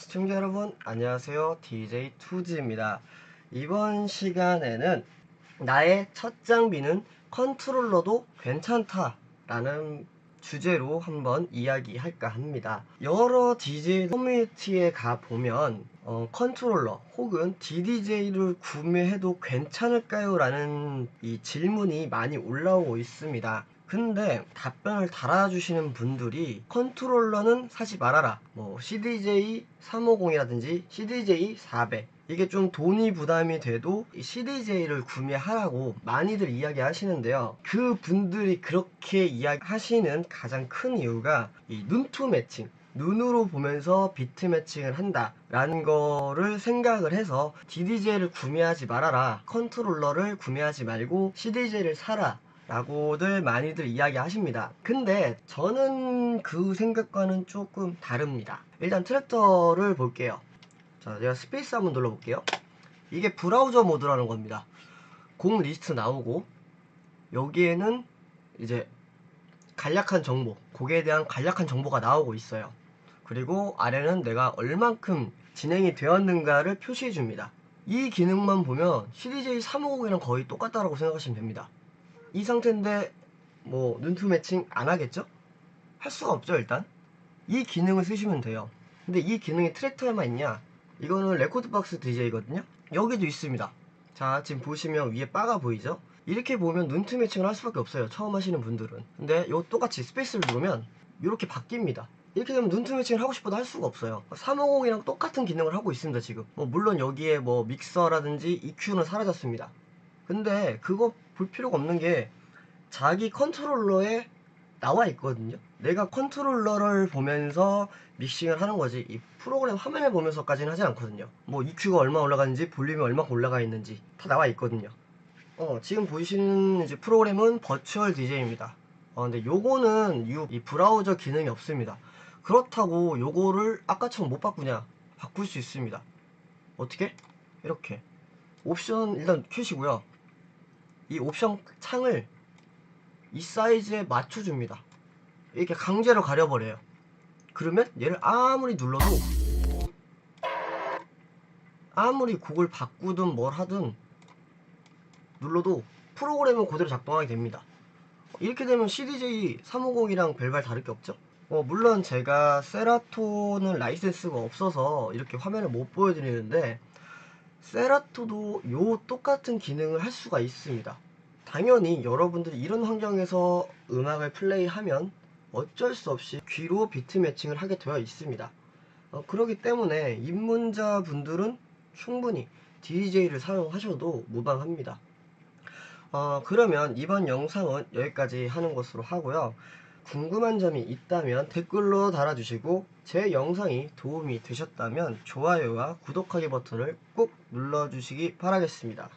시청자 여러분 안녕하세요. DJ 투지입니다. 이번 시간에는 나의 첫 장비는 컨트롤러도 괜찮다 라는 주제로 한번 이야기할까 합니다. 여러 DJ 커뮤니티에 가보면 어, 컨트롤러 혹은 DDJ를 구매해도 괜찮을까요? 라는 이 질문이 많이 올라오고 있습니다 근데 답변을 달아주시는 분들이 컨트롤러는 사지 말아라. 뭐 CDJ 350이라든지 CDJ 400 이게 좀 돈이 부담이 돼도 이 CDJ를 구매하라고 많이들 이야기 하시는데요. 그 분들이 그렇게 이야기하시는 가장 큰 이유가 이 눈투 매칭 눈으로 보면서 비트 매칭을 한다 라는 거를 생각을 해서 DDJ를 구매하지 말아라. 컨트롤러를 구매하지 말고 CDJ를 사라. 라고들 많이들 이야기 하십니다. 근데 저는 그 생각과는 조금 다릅니다. 일단 트랙터를 볼게요. 자, 제가 스페이스 한번 눌러볼게요. 이게 브라우저 모드라는 겁니다. 곡 리스트 나오고, 여기에는 이제 간략한 정보, 곡에 대한 간략한 정보가 나오고 있어요. 그리고 아래는 내가 얼만큼 진행이 되었는가를 표시해 줍니다. 이 기능만 보면 CDJ 350이랑 거의 똑같다라고 생각하시면 됩니다. 이 상태인데 뭐 눈투 매칭 안 하겠죠? 할 수가 없죠 일단. 이 기능을 쓰시면 돼요. 근데 이 기능이 트랙터에만 있냐? 이거는 레코드박스 DJ거든요. 여기도 있습니다. 자 지금 보시면 위에 바가 보이죠? 이렇게 보면 눈투 매칭을 할 수밖에 없어요 처음 하시는 분들은. 근데 요 똑같이 스페이스를 누르면 이렇게 바뀝니다. 이렇게 되면 눈투 매칭을 하고 싶어도 할 수가 없어요. 350이랑 똑같은 기능을 하고 있습니다 지금. 뭐 물론 여기에 뭐 믹서라든지 EQ는 사라졌습니다. 근데 그거 볼 필요가 없는 게 자기 컨트롤러에 나와 있거든요. 내가 컨트롤러를 보면서 믹싱을 하는 거지 이 프로그램 화면을 보면서까지는 하지 않거든요. 뭐 EQ가 얼마 올라가는지 볼륨이 얼마 올라가 있는지 다 나와 있거든요. 어, 지금 보이시는 이제 프로그램은 버추얼 DJ입니다. 어, 근데 요거는 이, 이 브라우저 기능이 없습니다. 그렇다고 요거를 아까처럼 못 바꾸냐? 바꿀 수 있습니다. 어떻게? 이렇게. 옵션 일단 켜시고요. 이 옵션 창을 이 사이즈에 맞춰줍니다. 이렇게 강제로 가려버려요. 그러면 얘를 아무리 눌러도 아무리 곡을 바꾸든 뭘 하든 눌러도 프로그램은 그대로 작동하게 됩니다. 이렇게 되면 CDJ 350이랑 별반 다를 게 없죠? 어, 물론 제가 세라토는 라이센스가 없어서 이렇게 화면을 못 보여드리는데 세라토도 요 똑같은 기능을 할 수가 있습니다. 당연히 여러분들이 이런 환경에서 음악을 플레이하면 어쩔 수 없이 귀로 비트 매칭을 하게 되어 있습니다. 어, 그렇기 때문에 입문자 분들은 충분히 DJ를 사용하셔도 무방합니다. 어, 그러면 이번 영상은 여기까지 하는 것으로 하고요. 궁금한 점이 있다면 댓글로 달아주시고 제 영상이 도움이 되셨다면 좋아요와 구독하기 버튼을 꼭 눌러주시기 바라겠습니다.